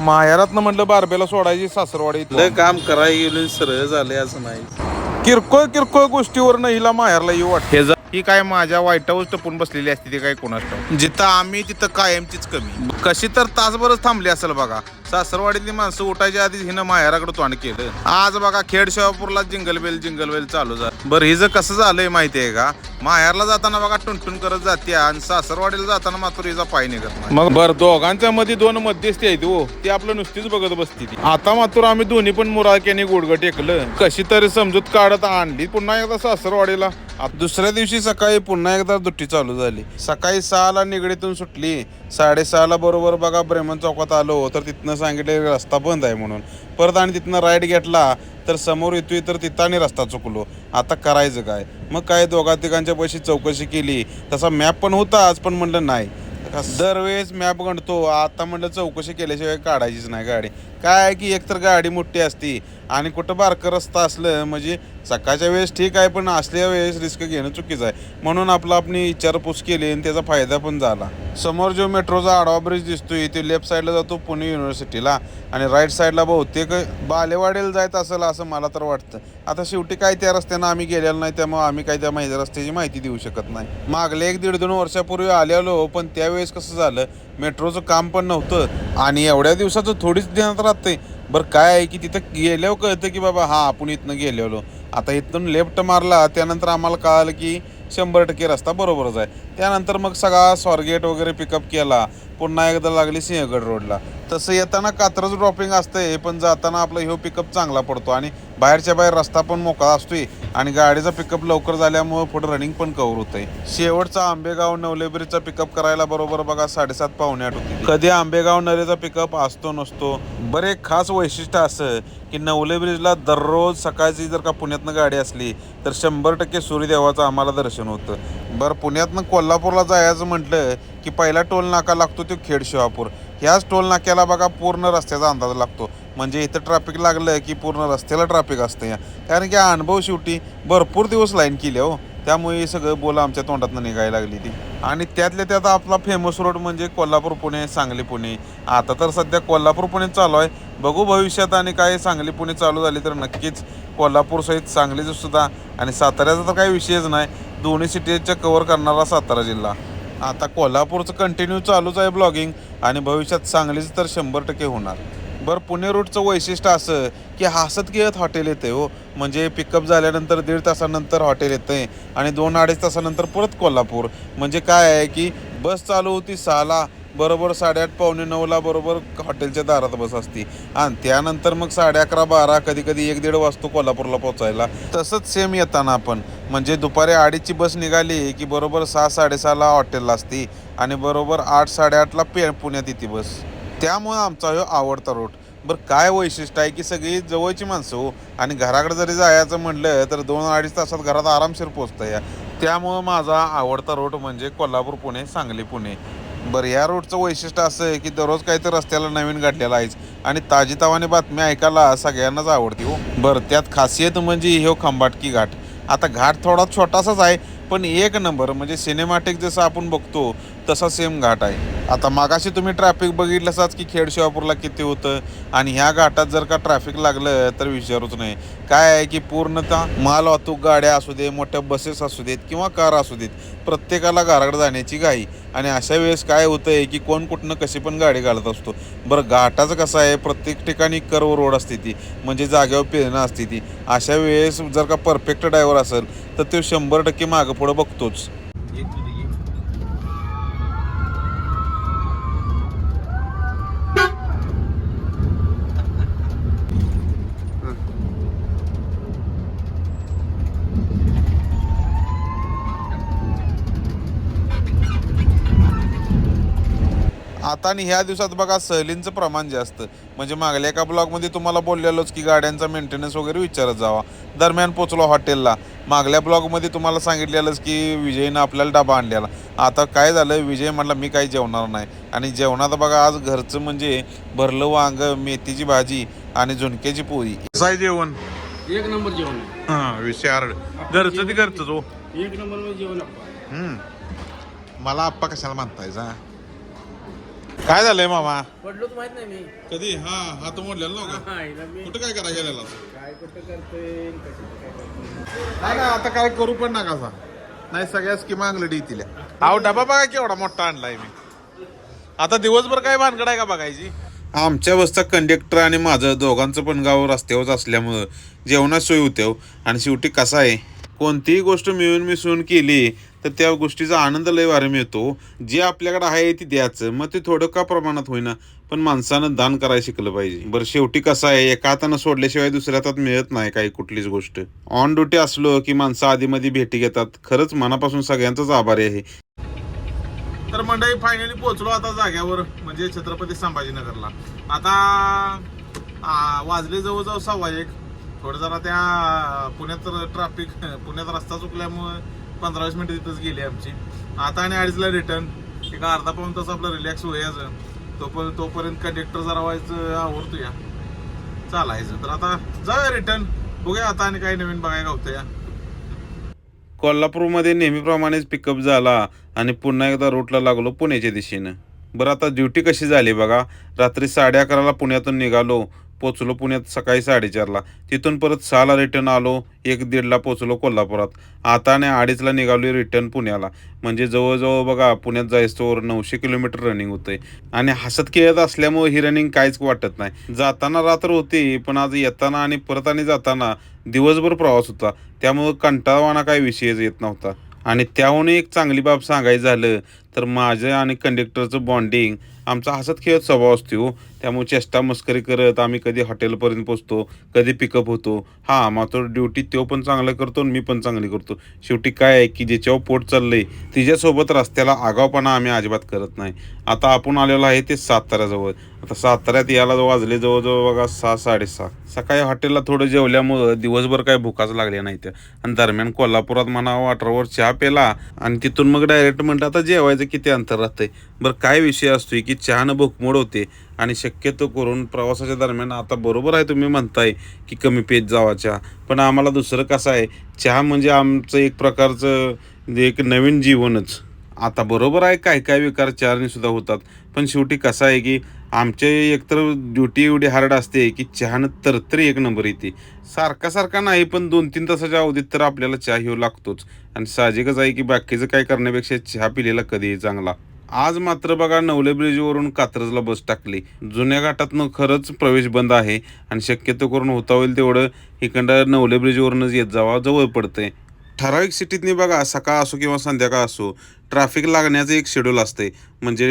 माहेरातनं म्हटलं बारबेला सोडायची सासरवाडी लय काम करायला गेलो सरळ झाले असं नाही. किरकोळ किरकोळ गोष्टीवर हिला माहेरला येऊ वाटते. ही काय माझ्या वाईटावर टपून बसलेली असते ती काय कोणाच जिथं आम्ही तिथं कायमचीच कमी. कशी तर तासभरच थांबली असेल बघा. सासरवाडीतली माणसं उठायच्या आधीच हिनं माहेराकडे तोंड केलं. आज बघा खेड शिवापूरला जिंगल बेल जिंगल बेल चालू झालं. बरं हिचं कसं झालंय माहितीये का? माहेरला जाताना बघा टुनटुन करत जाते आणि सासरवाडीला जाताना मात्र हिचा पाय निघत मग बरं दोघांच्या मध्ये दोन मध्यस्थी आहेत हो. ती आपलं नुसतीच बघत बसती ती. आता मात्र आम्ही दोन्ही पण मुराक्याने गुडगं टेकलं. कशी तरी समजूत काढत आणली पुन्हा एकदा सासरवाडीला. आता दुसऱ्या दिवशी सकाळी पुन्हा एकदा दुट्टी चालू झाली. सकाळी सहाला निगडीतून सुटली. साडेसहाला बरोबर बघा ब्रेमन चौकात आलो. तर तिथनं सांगितले रस्ता बंद आहे म्हणून. परत आणि तिथनं राईट घेतला तर समोर येतोय तर तिथं आणि रस्ता चुकलो. आता करायचं काय? मग काय दोघा तिघांच्या पैशी चौकशी केली. तसा मॅप पण होता आज पण म्हणलं नाही. दरवेळेस मॅप गणतो. आता म्हणलं चौकशी केल्याशिवाय काढायचीच नाही गाडी. काय आहे की एकतर गाडी मोठी असती आणि कुठं बारकं रस्ता असलं म्हणजे सकाळच्या वेळेस ठीक आहे पण असल्या वेळेस रिस्क घेणं चुकीचं आहे. म्हणून आपलं आपली विचारपूस केली आणि त्याचा फायदा पण झाला. समोर जो मेट्रोचा आडवा ब्रिज दिसतोय ते लेफ्ट साईडला जातो पुणे युनिव्हर्सिटीला आणि राईट साईडला बहुतेक बालेवाडीला जायचं असेल असं मला तर वाटतं. आता शेवटी काय त्या रस्त्यानं आम्ही गेलेलो नाही त्यामुळे आम्ही काय त्या माहिती रस्त्याची माहिती देऊ शकत नाही. मागले एक दीड दोन वर्षापूर्वी आलेलो पण त्यावेळेस कसं झालं मेट्रोचं काम पण नव्हतं. आणि एवढ्या दिवसाचं थोडीच ध्यानात राहते बरं काय आहे की तिथं गेल्यावर कळतं की बाबा हा आपण इथनं गेलेलो. आता इथून लेफ्ट मारला त्यानंतर आम्हाला कळालं की शंभर टक्के रस्ता बरोबरच आहे. त्यानंतर मग सगळा स्वारगेट वगैरे पिकअप केला. पुन्हा एकदा लागली सिंहगड रोडला. तसं येताना कात्रज ड्रॉपिंग असतंय पण जाताना आपला ह्यो पिकअप चांगला पडतो. आणि बाहेरच्या बाहेर रस्ता पण मोकळा असतोय. आणि गाडीचा पिकअप लवकर झाल्यामुळे पुढे रनिंग पण कव्हर होते शेवटचा आंबेगाव नवलेबरीचा पिकअप करायला बरोबर बघा साडेसात पावणे आठ होती कधी आंबेगाव नरेचा पिकअप असतो नसतो बरं एक खास वैशिष्ट्य असं की नवले ब्रिजला दररोज सकाळची जर का पुण्यातनं गाडी असली तर शंभर टक्के सूर्यदेवाचं आम्हाला दर्शन होतं. बरं पुण्यातनं कोल्हापूरला जायचं म्हटलं की पहिला टोल नाका लागतो तो खेड शिवापूर ह्याच टोल नाक्याला बघा पूर्ण रस्त्याचा अंदाज लागतो. म्हणजे इथं ट्रॅफिक लागलं की पूर्ण रस्त्याला ट्रॅफिक असतं या कारण की हा अनुभव शेवटी भरपूर दिवस लाईन केली हो. त्यामुळे हे सगळं बोला आमच्या तोंडातनं निघायला लागली ती. आणि त्यातल्या त्यात आपला फेमस रोड म्हणजे कोल्हापूर पुणे सांगली पुणे. आता तर सध्या कोल्हापूर पुणे चालू आहे. बघू भविष्यात आणि काय सांगली पुणे चालू झाली तर नक्कीच कोल्हापूर सहित सांगलीचं सुद्धा आणि साताऱ्याचा तर काही विषयच नाही. दोन्ही सिटीजच्या कव्हर करणारा सातारा जिल्हा. आता कोल्हापूरचं कंटिन्यू चालूच आहे ब्लॉगिंग आणि भविष्यात सांगलीचं तर शंभर टक्के होणार. बरं पुणे रूटचं वैशिष्ट्य असं की हसत खेळत हॉटेल येते हो. म्हणजे पिकअप झाल्यानंतर दीड तासानंतर हॉटेल येते आणि दोन अडीच तासानंतर परत कोल्हापूर. म्हणजे काय आहे की बस चालू होती सहाला बरोबर साडेआठ पावणे नऊला बरोबर हॉटेलच्या दारात बस असती. आणि त्यानंतर मग साडे अकरा बारा कधी कधी एक दीड वाजतो कोल्हापूरला पोचायला तसंच सेम येताना आपण. म्हणजे दुपारी अडीचची बस निघाली की बरोबर सहा साडेसहाला हॉटेलला असती आणि बरोबर आठ साडेआठला पे पुण्यात येते बस. त्यामुळं आमचा हा आवडता रूट बरं काय वैशिष्ट्य आहे की सगळी जवळची माणसं हो आणि घराकडे जरी जायचं म्हटलं तर दोन अडीच तासात घरात आरामशीर पोचता या त्यामुळं माझा आवडता रूट म्हणजे कोल्हापूर पुणे सांगली पुणे. बरं या रोडचं वैशिष्ट्य असं आहे की दररोज काहीतरी रस्त्याला नवीन घडलेला आहेच. आणि ताजीतावाने बातमी बातम्या ऐकायला सगळ्यांनाच आवडते हो. बरं त्यात खासियत म्हणजे हो खंबाटकी घाट. आता घाट थोडा छोटासाच आहे पण एक नंबर म्हणजे सिनेमॅटिक जसं आपण बघतो तसा सेम घाट आहे. आता मागाशी तुम्ही ट्रॅफिक बघितलंसाच की खेड शिवापूरला किती होतं? आणि ह्या घाटात जर का ट्रॅफिक लागलं तर विचारूच नाही काय आहे की पूर्णतः माल वाहतूक गाड्या असू दे मोठ्या बसेस असू देत किंवा कार असू देत प्रत्येकाला घराकडे जाण्याची घाई. आणि अशा वेळेस काय होतं आहे की कोण कुठनं कशी पण गाडी घालत असतो. बरं घाटाचं कसं आहे? प्रत्येक ठिकाणी कर्व रोड असते ती. म्हणजे जागेवर पेरणं असते ती. अशा वेळेस जर का परफेक्ट ड्रायव्हर असेल तर तो शंभर टक्के मागं पुढं बघतोच. आता आणि ह्या दिवसात बघा सहलींचं प्रमाण जास्त. म्हणजे मागल्या एका ब्लॉगमध्ये तुम्हाला बोललेलोच की गाड्यांचा मेंटेनन्स वगैरे विचारत जावा. दरम्यान पोचलो हॉटेलला. मागल्या ब्लॉगमध्ये तुम्हाला सांगितलेलंच की विजयनं आपल्याला डबा आणलेला. आता काय झालं विजय म्हणला मी काही जेवणार नाही. आणि जेवणात बघा आज घरचं म्हणजे भरलं वांग मेथीची भाजी आणि झुणक्याची पोळी. कसं आहे जेवण? एक नंबर जेवण. हां घरचं ते घरचं जो एक नंबर जेवण मला आप्पा कशाला म्हणताय जा काय झालंय मामा? पडलोच माहीत नाही मी. कधी? हा हात मोडलेला नव्हता हा, कुठं काय करा गेलेला? काय कुठं करतोय करतोय. नाही ना आता काय करू पण नका सा नाही सगळ्या स्कीमा अंगलडी येतील. अहो डबा बघा केवढा मोठा आणलाय मी. आता दिवसभर काय भानगड आहे का बघायची? आमच्या बसचा कंडक्टर आणि माझं दोघांचं पण गाव रस्त्यावर असल्यामुळं जेवणात सोय होते हो. आणि शेवटी कसा आहे? कोणतीही गोष्ट मिळून मिसळून केली तर त्या गोष्टीचा आनंद लय वारे मिळतो. जे आपल्याकडे आहे ते द्यायचं. मग ते थोडं का प्रमाणात होईना? पण माणसानं दान करायला शिकलं पाहिजे. बरं शेवटी कसं आहे? एका हातानं सोडल्याशिवाय दुसऱ्या हातात मिळत नाही काही कुठलीच गोष्ट. ऑन ड्युटी असलो की माणसं आधीमध्ये भेटी घेतात. खरंच मनापासून सगळ्यांचाच आभारी आहे. तर मंडळी फायनली पोहोचलो आता जाग्यावर म्हणजे छत्रपती संभाजीनगरला. आता वाजले जवळजवळ सव्वा एक. थोडं जरा त्या पुण्यात ट्रॅफिक पुण्यात रस्ता चुकल्यामुळे पंधरा वीस मिनिटं तिथंच गेली आमची. आता आणि अडीचला रिटर्न एक अर्धा पाऊन तास आपलं रिलॅक्स होयाचं तोपर्यंत तोपर्यंत कंडक्टर जरा व्हायचं आवडतो या चालायचं. तर आता जाऊया रिटर्न बघूया आता आणि काही नवीन बघायला गावतं या कोल्हापूरमध्ये नेहमीप्रमाणेच पिकअप झाला आणि पुन्हा एकदा रूटला लागलो पुण्याच्या दिशेनं. बरं आता ड्युटी कशी झाली बघा. रात्री साडे अकराला पुण्यातून निघालो. पोचलो पुण्यात सकाळी साडेचारला. तिथून परत सहाला रिटर्न आलो एक दीडला पोचलो कोल्हापुरात. आता आणि अडीचला निघालो रिटर्न पुण्याला. म्हणजे जवळजवळ बघा पुण्यात जायचं नऊशे किलोमीटर रनिंग होते आणि हसत खेळत असल्यामुळे ही रनिंग काहीच वाटत नाही. जाताना रात्र होती पण आज येताना आणि परत आणि जाताना दिवसभर प्रवास होता. त्यामुळं कंटाळवाना काही विषयच येत नव्हता. आणि त्याहून एक चांगली बाब सांगायचं झालं तर माझं आणि कंडक्टरचं बॉन्डिंग आमचा हसत खेळत स्वभाव असतो. त्यामुळे चेष्टा मस्करी करत आम्ही कधी हॉटेलपर्यंत पोचतो कधी पिकअप होतो. हां मात्र ड्युटी तो पण चांगलं करतो आणि मी पण चांगली करतो. शेवटी काय आहे की ज्याच्यावर पोट चाललंय तिच्यासोबत रस्त्याला आगावपणा आम्ही अजिबात करत नाही. आता आपण आलेलो आहे ते साताऱ्याजवळ. आता साताऱ्यात यायला वाजले जवळजवळ बघा सहा साडेसहा. सकाळी हॉटेलला थोडं जेवल्यामुळं दिवसभर काय भुकाच लागल्या नाही त्या आणि दरम्यान कोल्हापुरात म्हणा वाटरवर चहा पेला आणि तिथून मग डायरेक्ट म्हणलं आता जेवायचं किती अंतर राहतंय बरं काय विषय असतोय की चहानं भूकमोड होते. आणि शक्यतो करून प्रवासाच्या दरम्यान आता बरोबर आहे तुम्ही म्हणताय की कमी पेज जावा चहा पण आम्हाला दुसरं कसं आहे चहा म्हणजे आमचं एक प्रकारचं एक नवीन जीवनच. आता बरोबर आहे काय काय विकार चहाने सुद्धा होतात. पण शेवटी कसं आहे की आमचे एकतर ड्युटी एवढी हार्ड असते की चहानं तरतरी एक नंबर येते. सारखा सारखा नाही पण दोन तीन तासाच्या अवधीत तर आपल्याला चहा घेऊ लागतोच. आणि साहजिकच आहे की बाकीचं काय करण्यापेक्षा चहा पिलेला कधीही चांगला. आज मात्र बघा नवले ब्रिजवरून कात्रजला बस टाकली. जुन्या घाटातनं खरंच प्रवेश बंद आहे आणि शक्यतो करून होता होईल तेवढं इकडं नवले ब्रिजवरूनच येत जावा जवळ पडतंय. ठराविक सिटीतनी बघा सकाळ असो किंवा संध्याकाळ असो ट्रॅफिक लागण्याचं एक शेड्यूल असते म्हणजे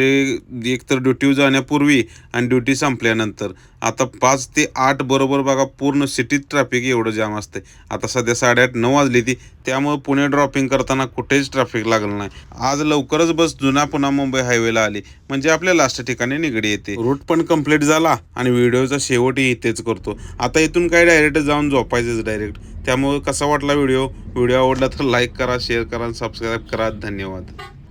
एक तर ड्युटी जाण्यापूर्वी आणि ड्युटी संपल्यानंतर. आता पाच ते आठ बरोबर बघा पूर्ण सिटीत ट्रॅफिक एवढं जाम असते आता सध्या साडेआठ नऊ वाजली ती. त्यामुळे पुणे ड्रॉपिंग करताना कुठेच ट्रॅफिक लागलं नाही. आज लवकरच बस जुना पुन्हा मुंबई हायवेला आली. म्हणजे आपल्या लास्ट ठिकाणी निगडी येते. रूट पण कंप्लीट झाला आणि व्हिडिओचा शेवटही इथेच करतो. आता इथून काय डायरेक्ट जाऊन झोपायचंच डायरेक्ट त्यामुळे कसा वाटला व्हिडिओ व्हिडिओ आवडला तर लाईक करा शेअर करा सबस्क्राईब करा. धन्यवाद.